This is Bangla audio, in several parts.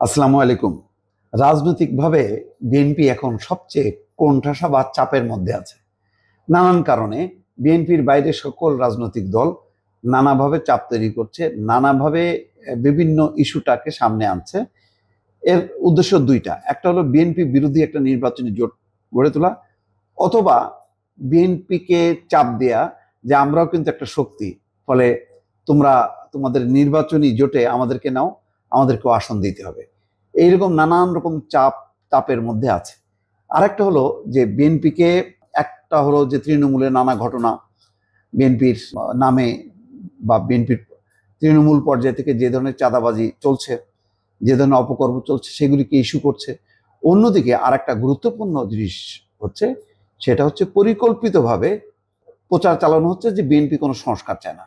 আসসালামু আলাইকুম। রাজনৈতিকভাবে বিএনপি এখন সবচেয়ে কোণঠাসা বা চাপের মধ্যে আছে। নানান কারণে বিএনপির বাইরে সকল রাজনৈতিক দল নানাভাবে চাপ তৈরি করছে, নানাভাবে বিভিন্ন ইস্যুটাকে সামনে আনছে। এর উদ্দেশ্য দুইটা। একটা হলো বিএনপি বিরোধী একটা নির্বাচনী জোট গড়ে তোলা অথবা বিএনপিকে চাপ দেয়া যে আমরাও কিন্তু একটা শক্তি, ফলে তোমরা তোমাদের নির্বাচনী জোটে আমাদেরকে নাও, আমাদেরকেও আসন দিতে হবে। এইরকম নানান রকম চাপ তাপের মধ্যে আছে। আরেকটা হলো যে বিএনপিকে একটা হলো যে তৃণমূলের নানা ঘটনা, বিএনপির নামে বা বিএনপির তৃণমূল পর্যায় থেকে যে ধরনের চাঁদাবাজি চলছে, যে ধরনের অপকর্ম চলছে, সেগুলিকে ইস্যু করছে। অন্যদিকে আর একটা গুরুত্বপূর্ণ জিনিস হচ্ছে, সেটা হচ্ছে পরিকল্পিতভাবে প্রচার চালানো হচ্ছে যে বিএনপি কোনো সংস্কার চায় না।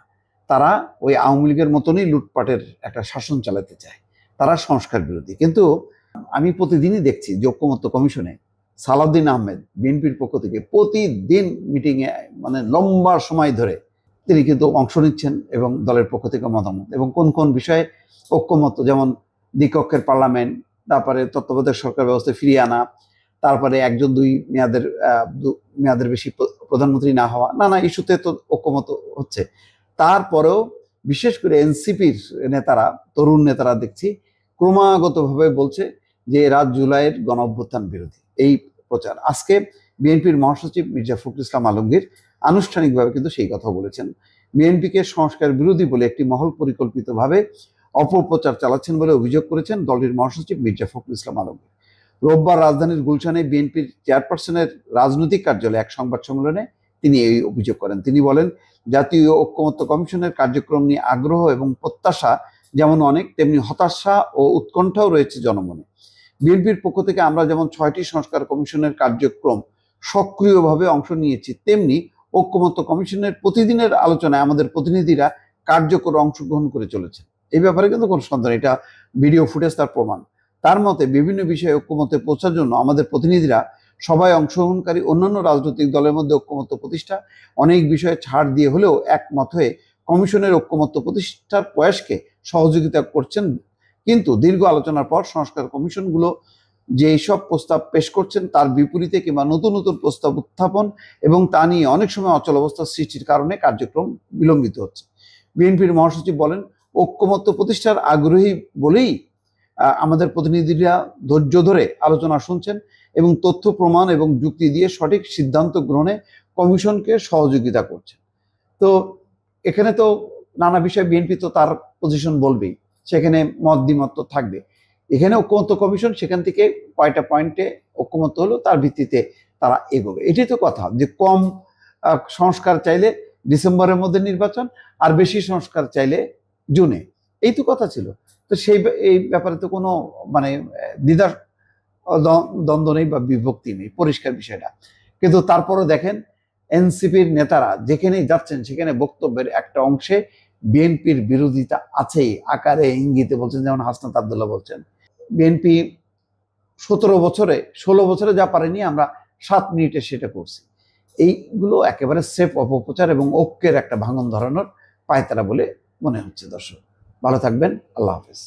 তারা ওই আওয়ামী লীগের মতনই লুটপাটের একটা শাসন চালাতে চায়। তারা সংস্কার বিরোধী। কিন্তু আমি প্রতিদিনই দেখছি যে ঐক্যমত্য কমিশনে সালাউদ্দিন আহমেদ, বিএনপির পক্ষ থেকে প্রতিদিন মিটিংয়ে মানে লম্বা সময় ধরে তিনি কিন্তু অংশ নিচ্ছেন এবং দলের পক্ষ থেকে মতামত। এবং কোন কোন বিষয়ে ঐক্যমত্য, যেমন দ্বিকক্ষের পার্লামেন্ট তারপরে তত্ত্বাবধায়ক সরকার ব্যবস্থা ফিরিয়ে আনা, তারপরে একজন, দুই মেয়াদের মেয়াদের বেশি প্রধানমন্ত্রী না হওয়া, নানা ইস্যুতে তো ঐক্যমত হচ্ছে। তারপরেও বিশেষ করে এনসিপির নেতারা, তরুণ নেতারা দেখছি ক্রমাগতভাবে বলছে যে রাত জুলাইয়ের গণ অভ্যুত্থান বিরোধী। এই প্রচার। আজকে বিএনপির মহাসচিব মির্জা ফখরুল ইসলাম আলমগীর আনুষ্ঠানিকভাবে কিন্তু সেই কথা বলেছেন। বিএনপিকে সংস্কার বিরোধী বলে একটি মহল পরিকল্পিতভাবে অপপ্রচার চালাচ্ছেন বলে অভিযোগ করেছেন দলটির মহাসচিব মির্জা ফখরুল ইসলাম আলমগীর। রোববার রাজধানীর গুলশানে বিএনপির চেয়ারপারসনের রাজনৈতিক কার্যালয়ে এক সংবাদ সম্মেলনে তিনি এই অভিযোগ করেন। তিনি বলেন, জাতীয় ঐক্যমত্য কমিশনের কার্যক্রম নিয়ে আগ্রহ এবং প্রত্যাশা যেমন অনেক, তেমনি হতাশা ও উৎকণ্ঠাও রয়েছে জনমনে বিএনপির পক্ষ থেকে আমরা যেমন ছয়টি সংস্কার কমিশনের কার্যক্রম সক্রিয়ভাবে অংশ নিয়েছি, তেমনি ঐক্যমত্য কমিশনের প্রতিদিনের আলোচনায় আমাদের প্রতিনিধিরা কার্যকর অংশগ্রহণ করে চলেছে এই ব্যাপারে কিন্তু কোনো সন্দেহ। এটা ভিডিও ফুটেজ তার প্রমাণ তার মতে, বিভিন্ন বিষয়ে ঐক্যমতে পৌঁছার জন্য আমাদের প্রতিনিধিরা সবাই অংশগ্রহণকারী অন্যান্য রাজনৈতিক দলের মধ্যে ঐক্যমত্য প্রতিষ্ঠা, অনেক বিষয়ে ছাড় দিয়ে হলেও একমত হয়ে কমিশনের ঐক্যমত্য প্রতিষ্ঠার প্রয়াসকে সহযোগিতা করছেন। কিন্তু দীর্ঘ আলোচনার পর সংস্কার কমিশনগুলো যে সব প্রস্তাব পেশ করছেন তার বিপরীতে কিংবা নতুন নতুন প্রস্তাব উত্থাপন এবং তা নিয়ে অনেক সময় অচল অবস্থার সৃষ্টির কারণে কার্যক্রম বিলম্বিত হচ্ছে। বিএনপির মহাসচিব বলেন, ঐক্যমত্য প্রতিষ্ঠার আগ্রহী বলেই আমাদের প্রতিনিধিরা ধৈর্য ধরে আলোচনা শুনছেন এবং তথ্য, প্রমাণ এবং যুক্তি দিয়ে সঠিক সিদ্ধান্ত গ্রহণে কমিশনকে সহযোগিতা করছেন। তো এখানে তো নানা বিষয়ে বিএনপি তো তার পজিশন বলবেই। সেখানে মত দ্বিমত থাকবে। এখানে ঐক্যমত্য কমিশন সেখান থেকে কয়টা পয়েন্টে ঐক্যমত্য হলো তার ভিত্তিতে তারা এগোবে। এটাই তো কথা যে কম সংস্কার চাইলে ডিসেম্বরের মধ্যে নির্বাচন আর বেশি সংস্কার চাইলে জুনে। এই তো কথা ছিল। তো সেই এই ব্যাপারে তো কোনো মানে আহ, দ্বিধা দ্বন্দ্ব নেই বা বিভক্তি নেই পরিষ্কার বিষয়টা। কিন্তু তারপরও দেখেন এনসিপির নেতারা যেখানেই যাচ্ছেন, সেখানে বক্তব্যের একটা অংশে বিএনপির বিরোধিতা আছেই। আকারে ইঙ্গিতে বলছেন, যেমন হাসনাত আবদুল্লাহ বলছেন। বিএনপি সতেরো বছরে, ষোলো বছরে যা পারেনি, আমরা সাত মিনিটে সেটা করছি। এইগুলো একেবারে সেফ অপপ্রচার এবং ঐক্যের একটা ভাঙন ধরানোর পায়তারা বলে মনে হচ্ছে দর্শক। ভালো থাকবেন, আল্লাহ হাফেজ।